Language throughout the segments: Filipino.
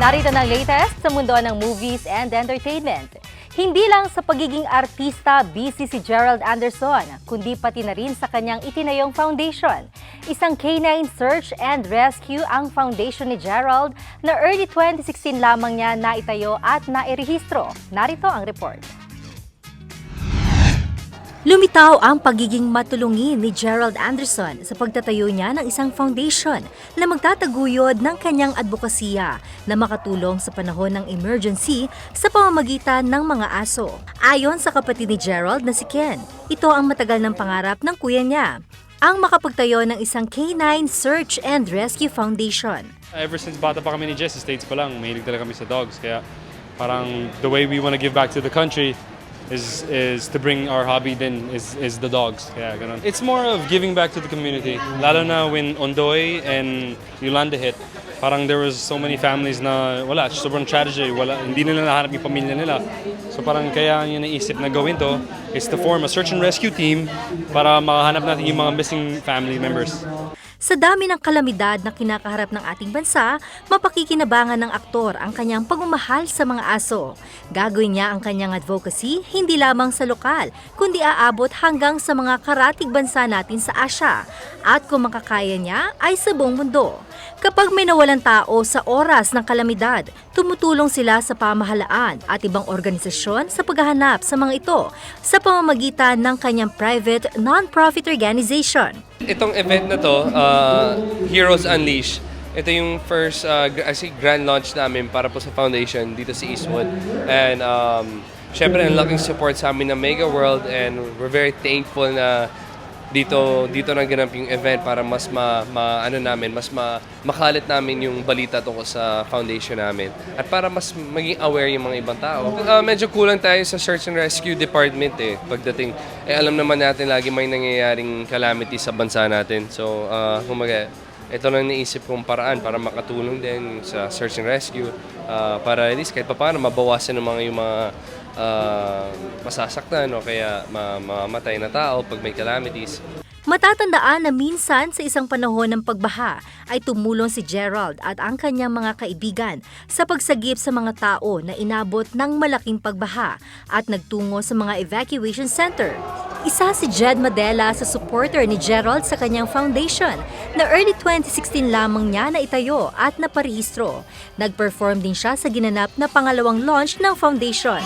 Narito ng latest sa mundo ng movies and entertainment. Hindi lang sa pagiging artista busy si Gerald Anderson, kundi pati na rin sa kanyang itinayong foundation. Isang K9 Search and Rescue ang foundation ni Gerald na early 2016 lamang niya naitayo at nairehistro. Narito ang report. Lumitaw ang pagiging matulungin ni Gerald Anderson sa pagtatayo niya ng isang foundation na magtataguyod ng kanyang advokasya na makatulong sa panahon ng emergency sa pamamagitan ng mga aso. Ayon sa kapatid ni Gerald na si Ken, ito ang matagal ng pangarap ng kuya niya, ang makapagtayo ng isang K9 Search and Rescue Foundation. Ever since bata pa kami ni Jess, States pa lang, mahilig talaga kami sa dogs. Kaya parang the way we want to give back to the country is is to bring our hobby then is is the dogs. Kaya ganun. It's more of giving back to the community. Lalo na when Ondoy and Yolanda hit, parang there was so many families na wala, sobrang tragedy, wala, hindi nila nahanap yung pamilya nila. So parang kaya yung naisip na gawin to is to form a search and rescue team para makahanap natin yung mga missing family members. Sa dami ng kalamidad na kinakaharap ng ating bansa, mapakikinabangan ng aktor ang kanyang pagmamahal sa mga aso. Gagawin niya ang kanyang advocacy hindi lamang sa lokal, kundi aabot hanggang sa mga karatig bansa natin sa Asia. At kung makakaya niya, ay sa buong mundo. Kapag may nawalan tao sa oras ng kalamidad, tumutulong sila sa pamahalaan at ibang organisasyon sa paghahanap sa mga ito sa pamamagitan ng kanyang private non-profit organization. Itong event na to, uh, Heroes Unleash, ito yung first uh, actually grand launch namin para po sa foundation dito sa Eastwood. And um, syempre, ang laking support sa amin ng Mega World and we're very thankful na dito dito naganap yung event para mas ma, ma- ano namin mas ma, makalit namin yung balita tungkol sa foundation namin at para mas maging aware yung mga ibang tao. Uh, medyo kulang tayo sa search and rescue department eh pagdating eh alam naman natin lagi may nangyayaring calamity sa bansa natin. So uh, kumaga ito lang naisip kong paraan para makatulong din sa search and rescue uh, para at least kahit paano mabawasan ng mga yung mga uh, masasaktan o kaya ma- mamamatay na tao pag may calamities. Matatandaan na minsan sa isang panahon ng pagbaha ay tumulong si Gerald at ang kanyang mga kaibigan sa pagsagip sa mga tao na inabot ng malaking pagbaha at nagtungo sa mga evacuation center. Isa si Jed Madela sa supporter ni Gerald sa kanyang foundation na early 2016 lamang niya na itayo at naparehistro. Nag-perform din siya sa ginanap na pangalawang launch ng foundation.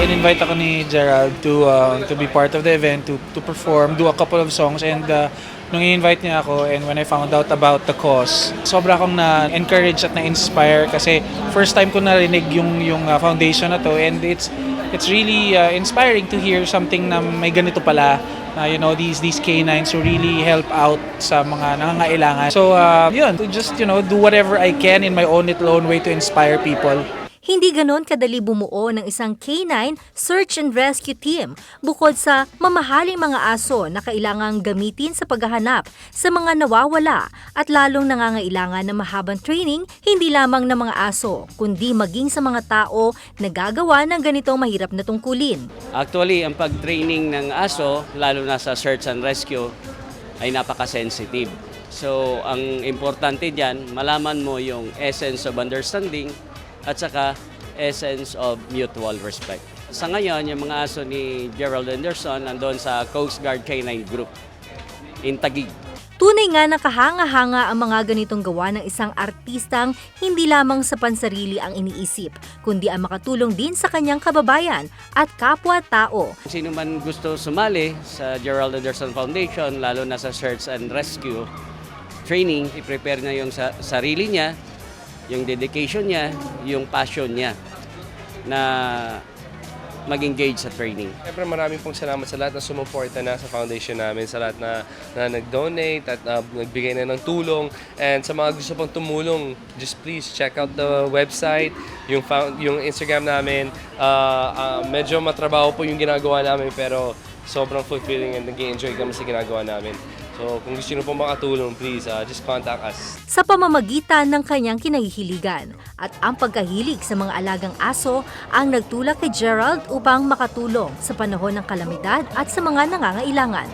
In-invite ako ni Gerald to uh, to be part of the event, to to perform, do a couple of songs and uh, nung i-invite niya ako and when I found out about the cause, sobra akong na-encourage at na-inspire kasi first time ko narinig yung yung uh, foundation na to and it's it's really uh, inspiring to hear something na may ganito pala na you know these these canines who really help out sa mga nangangailangan. So uh, yun, to just you know do whatever I can in my own little own way to inspire people. Hindi ganon kadali bumuo ng isang K9 search and rescue team bukod sa mamahaling mga aso na kailangang gamitin sa paghahanap sa mga nawawala at lalong nangangailangan ng mahabang training hindi lamang ng mga aso kundi maging sa mga tao na gagawa ng ganitong mahirap na tungkulin. Actually, ang pag-training ng aso, lalo na sa search and rescue, ay napaka-sensitive. So, ang importante diyan, malaman mo yung essence of understanding at saka essence of mutual respect. Sa ngayon, yung mga aso ni Gerald Anderson nandun sa Coast Guard K9 Group in Taguig. Tunay nga na kahanga-hanga ang mga ganitong gawa ng isang artistang hindi lamang sa pansarili ang iniisip, kundi ang makatulong din sa kanyang kababayan at kapwa-tao. Sino man gusto sumali sa Gerald Anderson Foundation, lalo na sa search and rescue training, i-prepare niya yung sa sarili niya, yung dedication niya, yung passion niya na mag-engage sa training. Siyempre maraming pong salamat sa lahat na sumuporta na sa foundation namin, sa lahat na, na nag-donate at uh, nagbigay na ng tulong. And sa mga gusto pong tumulong, just please check out the website, yung, found, yung Instagram namin. Uh, uh, medyo matrabaho po yung ginagawa namin pero sobrang fulfilling and nag-enjoy kami sa ginagawa namin. So kung gusto nyo pong makatulong, please uh, just contact us. sa pamamagitan ng kanyang kinahihiligan at ang pagkahilig sa mga alagang aso ang nagtulak kay Gerald upang makatulong sa panahon ng kalamidad at sa mga nangangailangan.